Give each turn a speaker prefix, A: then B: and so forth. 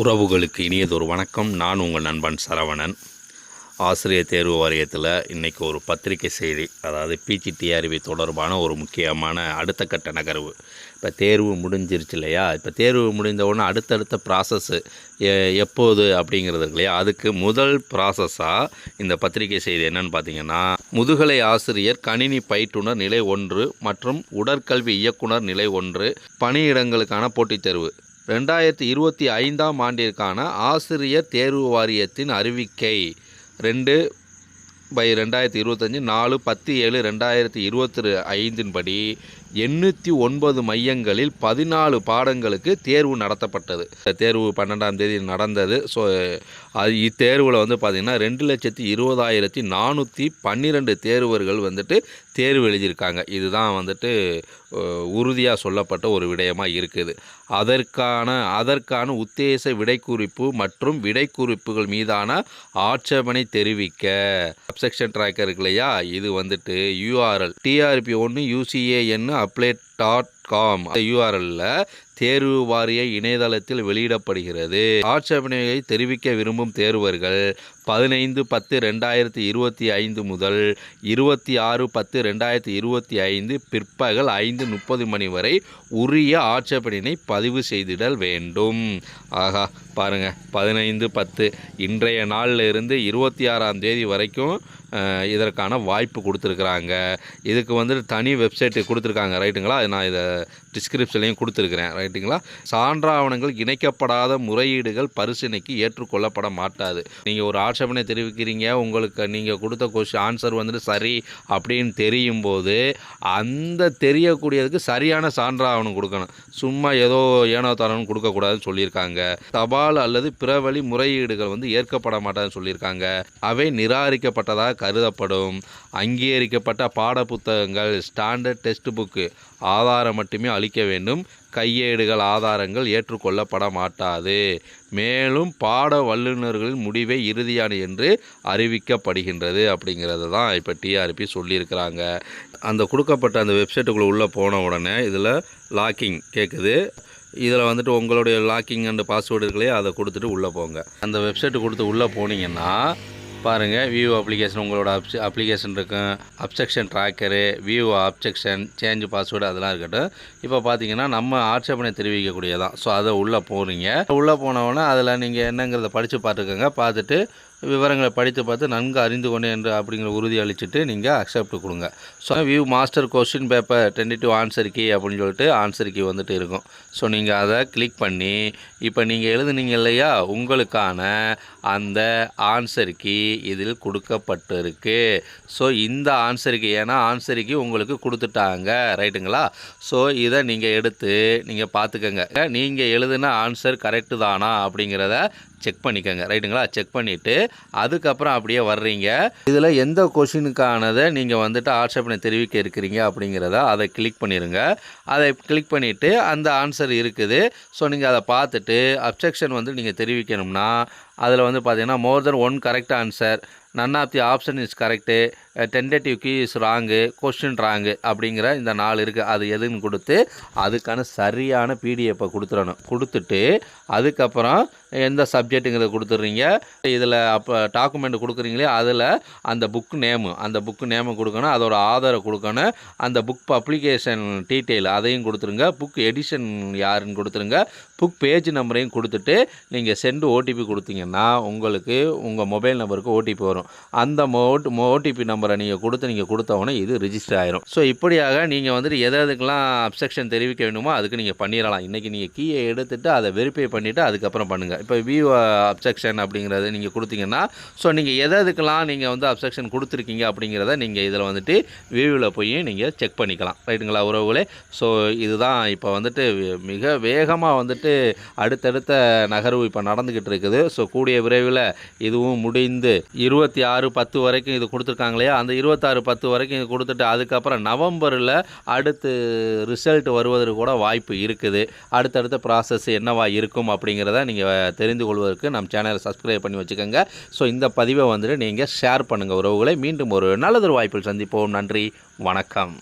A: உறவுகளுக்கு இனியதொரு வணக்கம். நான் உங்கள் நண்பன் சரவணன். ஆசிரியர் தேர்வு வாரியத்தில் இன்றைக்கி ஒரு பத்திரிகை செய்தி அதாவது பிஜிடிஆர்பி தொடர்பான ஒரு முக்கியமான அடுத்த கட்ட நகர்வு. இப்போ தேர்வு முடிஞ்சிருச்சு இல்லையா? இப்போ தேர்வு முடிந்த உடனே அடுத்தடுத்த ப்ராசஸ்ஸு எப்போது அப்படிங்கிறது இருக்கு இல்லையா? அதுக்கு முதல் ப்ராசஸாக இந்த பத்திரிகை செய்தி என்னன்னு பார்த்தீங்கன்னா முதுகலை ஆசிரியர் கணினி பயிற்றுனர் நிலை ஒன்று மற்றும் உடற்கல்வி இயக்குனர் நிலை ஒன்று பணியிடங்களுக்கான போட்டித் தேர்வு. ரெண்டாயிரத்தி இருபத்தி ஐந்தாம் ஆண்டிற்கான ஆசிரியர் தேர்வு வாரியத்தின் அறிவிக்கை. ரெண்டு பை ரெண்டாயிரத்தி இருபத்தஞ்சி நாலு பத்து ஏழு ரெண்டாயிரத்தி இருபத்தி ஐந்தின்படி எண்ணூற்றி ஒன்பது மையங்களில் பதினாலு பாடங்களுக்கு தேர்வு நடத்தப்பட்டது. தேர்வு பன்னெண்டாம் தேதி நடந்தது. ஸோ அது இத்தேர்வில் வந்து பார்த்திங்கன்னா ரெண்டு லட்சத்தி இருபதாயிரத்தி நானூற்றி பன்னிரெண்டு தேர்வர்கள் வந்துட்டு தேர்வு எழுதியிருக்காங்க. இதுதான் வந்துட்டு உறுதியாக சொல்லப்பட்ட ஒரு விடயமாக இருக்குது. அதற்கான அதற்கான உத்தேச விடைக்குறிப்பு மற்றும் விடைக்குறிப்புகள் மீதான ஆட்சேபனை தெரிவிக்க சப்செக்ஷன் ட்ராக்கர் இருக்கு இல்லையா? இது வந்துட்டு யூஆர்எல் டிஆர்பி ஒன்று யூசிஏஎன்னு அப்ளேட் டாட் காம் யூஆர்எல்ல தேர்வு வாரிய இணையதளத்தில் வெளியிடப்படுகிறது. ஆட்சேபனையை தெரிவிக்க விரும்பும் தேர்வர்கள் பதினைந்து பத்து ரெண்டாயிரத்தி இருபத்தி ஐந்து முதல் இருபத்தி ஆறு பத்து ரெண்டாயிரத்தி இருபத்தி ஐந்து பிற்பகல் ஐந்து முப்பது மணி வரை உரிய ஆட்சேபனை பதிவு செய்திடல் வேண்டும். ஆகா பாருங்கள் பதினைந்து பத்து. இன்றைய நாளில் இருந்து இருபத்தி ஆறாம் தேதி வரைக்கும் இதற்கான வாய்ப்பு கொடுத்துருக்குறாங்க. இதுக்கு வந்துட்டு தனி வெப்சைட்டு கொடுத்துருக்காங்க. ரைட்டுங்களா நான் இதை டிஸ்கிரிப்ஷன்லையும் கொடுத்துருக்குறேன். ரைட்டுங்களா சான்றாவணங்கள் இணைக்கப்படாத முறையீடுகள் பரிசீலனைக்கு ஏற்றுக்கொள்ளப்பட மாட்டாது. நீங்கள் ஒரு ஆட்சேபனை தெரிவிக்கிறீங்க. உங்களுக்கு நீங்கள் கொடுத்த கொஸ்டின் ஆன்சர் வந்துட்டு சரி அப்படின்னு தெரியும் போது அந்த தெரியக்கூடியதுக்கு சரியான சான்றாவணம் கொடுக்கணும். சும்மா ஏதோ ஏனோ தரணும் கொடுக்கக்கூடாதுன்னு சொல்லியிருக்காங்க. தபால் அல்லது பிற வழி முறையீடுகள் வந்து ஏற்கப்பட மாட்டாதுன்னு சொல்லியிருக்காங்க. அவை நிராகரிக்கப்பட்டதாக கருதப்படும். அங்கீகரிக்கப்பட்ட பாட புத்தகங்கள் ஸ்டாண்டர்ட் டெக்ஸ்ட் புக்கு ஆதாரம் மட்டுமே அளிக்க வேண்டும். கையேடுகள் ஆதாரங்கள் ஏற்றுக்கொள்ளப்பட மாட்டாது. மேலும் பாட வல்லுநர்களின் முடிவே இறுதியான என்று அறிவிக்கப்படுகின்றது அப்படிங்கிறது தான் இப்போ டிஆர்பி சொல்லியிருக்கிறாங்க. அந்த கொடுக்கப்பட்ட அந்த வெப்சைட்டுக்குள்ளே உள்ளே போன உடனே இதில் லாக்கிங் கேட்குது இதில் வந்துட்டு உங்களுடைய லாக்கிங் அண்ட் பாஸ்வேர்டு இருக்கலையே அதை கொடுத்துட்டு உள்ளே போங்க. அந்த வெப்சைட்டு கொடுத்து உள்ளே போனீங்கன்னா பாருங்கள் வியூ அப்ளிகேஷன் உங்களோட அப்ஸ் அப்ளிகேஷன் இருக்கும். Objection tracker view objection change password அதெல்லாம் இருக்கட்டும். இப்போ பார்த்தீங்கன்னா நம்ம ஆட்சேபனை தெரிவிக்கக்கூடியதான். ஸோ அதை உள்ளே போகிறீங்க உள்ளே போனவொன்னே அதில் நீங்கள் என்னங்கிறத படித்து பார்த்துக்கோங்க. பார்த்துட்டு விவரங்களை படித்து பார்த்து நன்கு அறிந்து கொண்டேன் என்று அப்படிங்கிற உறுதி அளிச்சுட்டு நீங்கள் அக்செப்ட் கொடுங்க. So view master question paper tentative answer key அப்படின்னு சொல்லிட்டு ஆன்சர் கீ வந்துட்டு இருக்கும். ஸோ நீங்கள் அதை கிளிக் பண்ணி இப்போ நீங்கள் எழுதுனீங்க இல்லையா? உங்களுக்கான அந்த ஆன்சர் கீ இதில் கொடுக்கப்பட்டிருக்கு. ஸோ இந்த ஆன்சர் கீ ஏன்னா ஆன்சர் கீ உங்களுக்கு கொடுத்துட்டாங்க. ரைட்டுங்களா ஸோ இதை நீங்கள் எடுத்து நீங்கள் பார்த்துக்கோங்க. நீங்கள் எழுதுன ஆன்சர் கரெக்டு தானா அப்படிங்கிறத செக் பண்ணிக்கோங்க. ரைட்டுங்களா? செக் பண்ணிவிட்டு அதுக்கப்புறம் அப்படியே வர்றீங்க. இதில் எந்த கொஷினுக்கானதை நீங்கள் வந்துட்டு ஆட்சேபனை தெரிவிக்க இருக்கிறீங்க அப்படிங்கிறத அதை கிளிக் பண்ணிடுங்க அதை கிளிக் பண்ணிவிட்டு அந்த ஆன்சர் இருக்குது. ஸோ நீங்கள் அதை பார்த்துட்டு அப்செக்ஷன் வந்து நீங்கள் தெரிவிக்கணும்னா அதில் வந்து பார்த்திங்கன்னா more than one correct answer none of the option is correct tentative key is wrong question wrong அப்படிங்கிற இந்த நாலு இருக்குது அது எதுன்னு கொடுத்து அதுக்கான சரியான பிடிஎஃப்பை கொடுத்துடணும். கொடுத்துட்டு அதுக்கப்புறம் எந்த சப்ஜெக்ட்டுங்கிறத கொடுத்துட்றீங்க. இதில் அப்போ டாக்குமெண்ட் கொடுக்குறீங்களே அதில் அந்த புக் நேமு அந்த புக்கு நேமு கொடுக்கணும். அதோட ஆதாரை கொடுக்கணும். அந்த புக் பப்ளிகேஷன் டீட்டெயில் அதையும் கொடுத்துருங்க புக் எடிஷன் யாருன்னு கொடுத்துருங்க புக் பேஜ் நம்பரையும் கொடுத்துட்டு நீங்கள் சென்டு ஓடிபி கொடுத்தீங்கன்னா உங்களுக்கு உங்கள் மொபைல் நம்பருக்கு ஓடிபி வரும். அந்த ஓடிபி நம்பரை நீங்கள் கொடுத்து நீங்கள் கொடுத்தவொடனே இது ரிஜிஸ்டர் ஆயிரும். ஸோ இப்படியாக நீங்கள் வந்துட்டு எதை எதுக்கெல்லாம் அப்செக்ஷன் தெரிவிக்க வேண்டுமோ அதுக்கு நீங்கள் பண்ணிடலாம் இன்றைக்கி நீங்கள் கீயை எடுத்துகிட்டு அதை வெரிஃபை பண்ணிவிட்டு அதுக்கப்புறம் பண்ணுங்கள் இப்போ வியூ அப்செக்ஷன் அப்படிங்கிறத நீங்கள் கொடுத்தீங்கன்னா ஸோ நீங்கள் எதை எதுக்கெல்லாம் நீங்கள் வந்து அப்செக்ஷன் கொடுத்துருக்கீங்க அப்படிங்கிறத நீங்கள் இதில் வந்துட்டு வியூவில் போய் நீங்கள் செக் பண்ணிக்கலாம். ரைட்டுங்களா உறவுகளே? ஸோ இதுதான் இப்போ வந்துட்டு மிக வேகமாக வந்துட்டு அடுத்தடுத்த நகர்வு இப்போ நடந்துக்கிட்டு இருக்குது. ஸோ கூடிய விரைவில் இதுவும் முடிந்து இருபத்தி இருபத்தி ஆறு பத்து வரைக்கும் இது கொடுத்துருக்காங்க இல்லையா அந்த இருபத்தாறு பத்து வரைக்கும் இது கொடுத்துட்டு அதுக்கப்புறம் நவம்பரில் அடுத்து ரிசல்ட் வருவதற்கு கூட வாய்ப்பு இருக்குது. அடுத்தடுத்த ப்ராசஸ் என்னவா இருக்கும் அப்படிங்கிறத நீங்கள் தெரிந்து கொள்வதற்கு நம் சேனலை சப்ஸ்கிரைப் பண்ணி வச்சுக்கோங்க. ஸோ இந்த பதிவை வந்துட்டு நீங்கள் ஷேர் பண்ணுங்கள் உறவுகளை. மீண்டும் ஒரு நல்லதொரு வாய்ப்பில் சந்திப்போம். நன்றி. வணக்கம்.